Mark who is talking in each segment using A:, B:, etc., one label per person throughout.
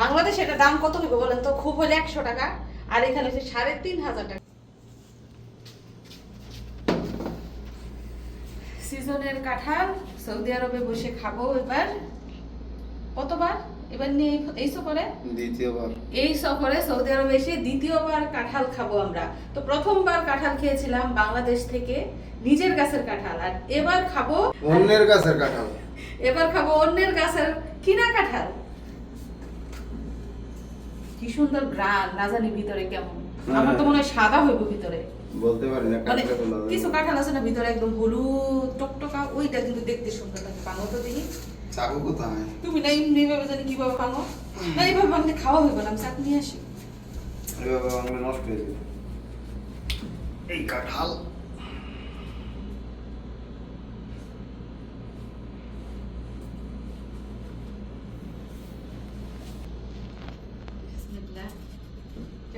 A: বাংলাদেশ এটা দাম কত হবে বলেন তো? খুব হলে একশো টাকা আর এখানে হচ্ছে সাড়ে তিন হাজার টাকা। সিজনের কাঁঠাল সৌদি আরবে বসে খাব এবার। কতবার? এবার নিয়ে এই- এই সফরে?
B: দ্বিতীয়বার।
A: এই সফরে সৌদি আরবে এসে দ্বিতীয়বার কাঁঠাল খাব আমরা। তো প্রথমবার কাঁঠাল খেয়েছিলাম বাংলাদেশ থেকে নিজের গাছের কাঁঠাল আর এবার খাব
B: অন্যের গাছের কাঁঠাল।
A: এবার খাব অন্যের গাছের কিনা কাঁঠাল। কি সুন্দর গ্রান না জানি ভিতরে কেমন। আমার তো মনে হয় সাদা হইব ভিতরে।
B: বলতে পারি না
A: মানে কিছু কাঁঠাল আছে না ভিতরে একদম হলুদ টকটকা ওইটা কিন্তু দেখতে সুন্দর লাগে পাঙো তো দেখি।
B: চাকু কোথায়?
A: তুমি না এমনি ভাবে জানি কীভাবে পাঙো না এইভাবে খাওয়া হইব না আমি চাক নিয়ে আসি।
B: বাংলা নষ্ট হয়ে যাবে। এই কাঁঠাল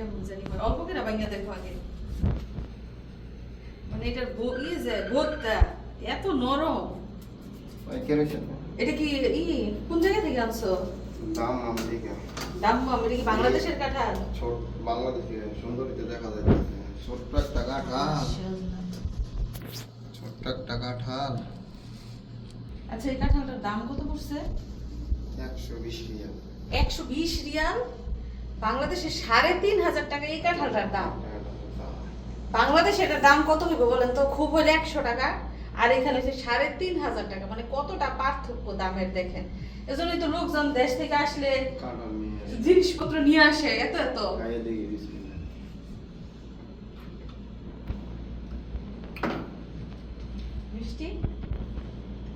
A: কেমন জানি হয়। অল্প করে ভাঙিয়া দেখো আগে। মানে এটার বো- যে বোধটা এত নরম। এটা কি ই কোন জায়গা থেকে আনছো?
B: দাম আমেরিকা।
A: দাম এটা কি বাংলাদেশের কাঁঠাল?
B: ছোট বাংলাদেশে সুন্দরীতে দেখা যায় ছোট্ট একটা কাঁঠাল। ছোট্ট একটা কাঁঠাল।
A: আচ্ছা এই কাঁঠালটার দাম কত পড়ছে?
B: একশো বিশ রিয়াল।
A: একশো বিশ রিয়াল? বাংলাদেশে সাড়ে তিন হাজার টাকা এই কাঁঠালটার দাম। বাংলাদেশে এটার দাম কত হবে বলেন তো? খুব হলে একশো টাকা আর এখানে হচ্ছে সাড়ে তিন হাজার টাকা। মানে কতটা পার্থক্য দামের দেখেন। এজন্যই তো লোকজন দেশ থেকে আসলে। জিনিসপত্র নিয়ে আসে এত এত। মিষ্টি?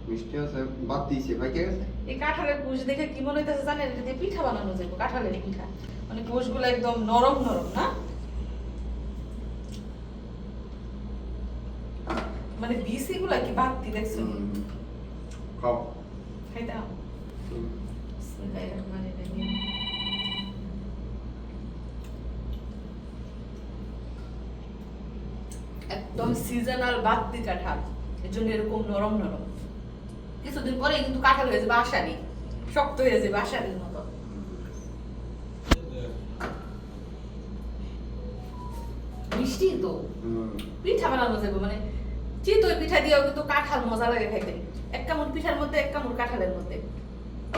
B: মিষ্টি আছে বাদ দিয়েছে। ভাই কে গেছে
A: এই কাঁঠালের কুশ দেখে কি মনে হইতেছে জানেন? এটা দিয়ে পিঠা বানানো যাবে কাঁঠালের পিঠা। মানে কুশগুলো একদম নরম নরম না? মানে বিসি গুলা কি বাড়তি দেখছ?
B: খাও।
A: একদম সিজনাল বাড়তি কাঁঠাল। এর জন্য এরকম নরম নরম। কিছুদিন পরে কিন্তু কাঁঠাল হয়ে যাবে আশারি শক্ত হয়ে যাবে আশারির মতো। মিষ্টি তো? পিঠা বানানো যাবে মানে চিতই পিঠা দিয়েও কিন্তু কাঁঠাল মজা লাগে খাইতে। এক কামড় পিঠার মধ্যে এক কামড় কাঁঠালের মধ্যে।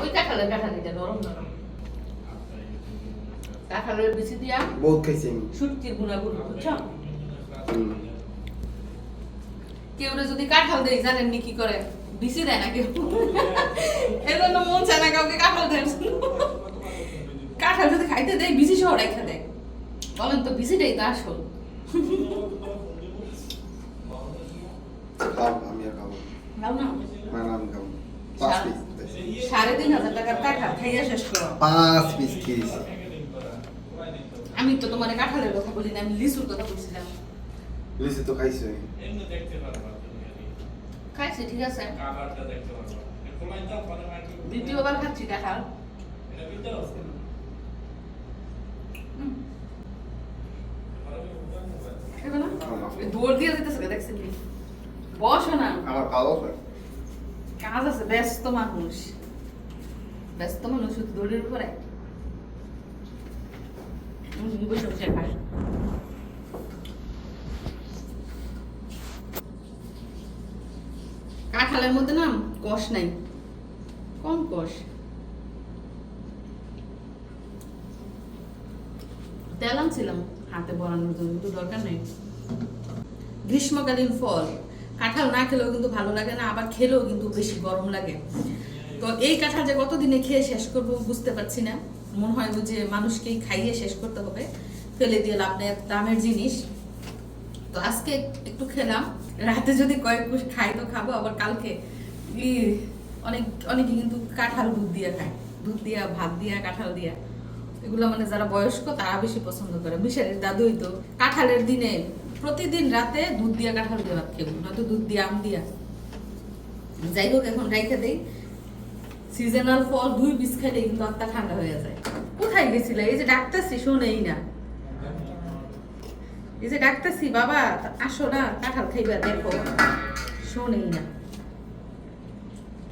A: ওই কাঁঠালের কাঁঠাল এটা নরম নরম। কাঁঠালের বিচি দিয়া
B: বহুত খাইছি আমি।
A: সুটকির গুণাগুণ বুঝছ? কেউ যদি কাঁঠাল দেয় জানেননি কি করে? বিচি দেয় না কেউ। এজন্য মন চায় না কাউকে কাঁঠাল দেয় কাঁঠাল যদি খাইতে দেয় বিচি সহ রেখে দেয়। বলেন তো বিচিটাই তো আসল। সাড়ে তিন হাজার টাকার কাঁঠাল খাইয়া শেষ করো।
B: পাঁচ পিস খেয়েছি
A: আমি তো তোমার কাঁঠালের কথা বলি না আমি লিচুর কথা বলছিলাম।
B: লিচু তো খাইছি
C: এমনি দেখতে পারবা।
A: খাইছি ঠিক আছে? দ্বিতীয়বার খাচ্ছি? এই দৌড় দিয়ে যেতেছে দেখছেন কি? বসো না।
B: আমার
A: কাজ আছে ব্যস্ত মানুষ। ব্যস্ত মানুষ শুধু দৌড়ের উপরে। বসে বসে খায় কাঁঠালের মধ্যে না কষ নাই। কম কষ। তেল আনছিলাম হাতে বড়ানোর জন্য, কিন্তু দরকার নেই। গ্রীষ্মকালীন ফল। কাঁঠাল না খেলেও কিন্তু ভালো লাগে না, আবার খেলেও কিন্তু বেশি গরম লাগে। তো এই কাঁঠাল যে কতদিনে খেয়ে শেষ করব বুঝতে পারছি না। মনে হয় যে মানুষকেই খাইয়ে শেষ করতে হবে। ফেলে দিয়ে লাভ নেই দামের জিনিস। তো আজকে একটু খেলাম। রাতে যদি কয়েক কুশ খাই তো খাব, আবার কালকে অনেক, অনেকে কিন্তু কাঁঠাল দুধ দিয়ে খায়। দুধ দিয়া, ভাত দিয়া, কাঁঠাল দিয়া। এগুলো মানে যারা বয়স্ক, তারা বেশি পছন্দ করে। মিশারির দাদুই তো কাঁঠালের দিনে প্রতিদিন রাতে দুধ দিয়া, কাঁঠাল দিয়ে ভাত খেব নয়তো দুধ দিয়া, আম দিয়া। যাই হোক, এখন রাইখে দেই। সিজনাল ফল, দুই পিস খাইলে কিন্তু আত্মা ঠান্ডা হয়ে যায়। কোথায় গেছিলে? এই যে ডাক্তার ডাক্তারছি শোনেই না। এই যে ডাক্তারছি বাবা, আসো না, কাঁঠাল খাইবা, দেখো। শোনেই না।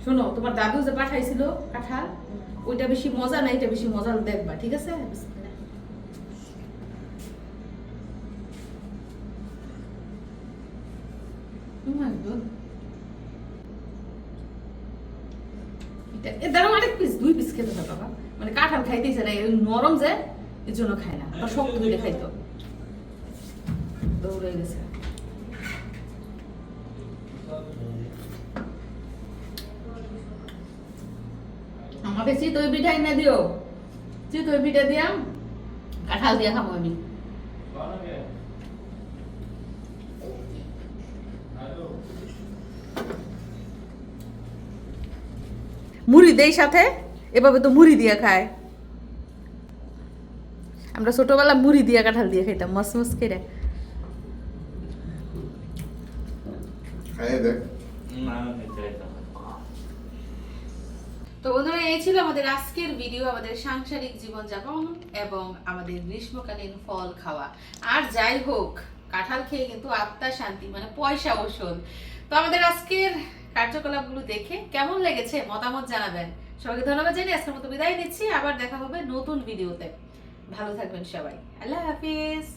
A: শোনো, তোমার দাদু যে পাঠাইছিল কাঁঠাল, ওইটা বেশি মজা না, এটা বেশি মজা দেখবা, ঠিক আছে? দাঁড়াও, আরেক দুই পিস খেতে বাবা। মানে কাঁঠাল খাইতেছে না নরম যে, এর জন্য খায় না শক্ত হইলে খাইতো। আমাকে চিতই দিও। চিতই পিঠা দিয়াম কাঁঠাল খাব আমি। মুড়ি দেই সাথে, এভাবে তো মুড়ি দিয়ে খায়। আমরা ছোটবেলা মুড়ি দিয়ে কাঁঠাল দিয়ে খাইতাম মস মস করে।
B: খাইয়ে দেখ।
C: তো
A: তো বন্ধুরা এই ছিল আমাদের আজকের ভিডিও আমাদের সাংসারিক জীবনযাপন এবং আমাদের গ্রীষ্মকালীন ফল খাওয়া। আর যাই হোক কাঁঠাল খেয়ে কিন্তু আত্মা শান্তি মানে পয়সা ওষুধ। তো আমাদের আজকের কার্যকলাপগুলো দেখে কেমন লেগেছে মতামত জানাবেন। সবাইকে ধন্যবাদ জানিয়ে আজকের মতো বিদায় নিচ্ছি। আবার দেখা হবে নতুন ভিডিওতে ভালো থাকবেন সবাই। আল্লাহ হাফিজ।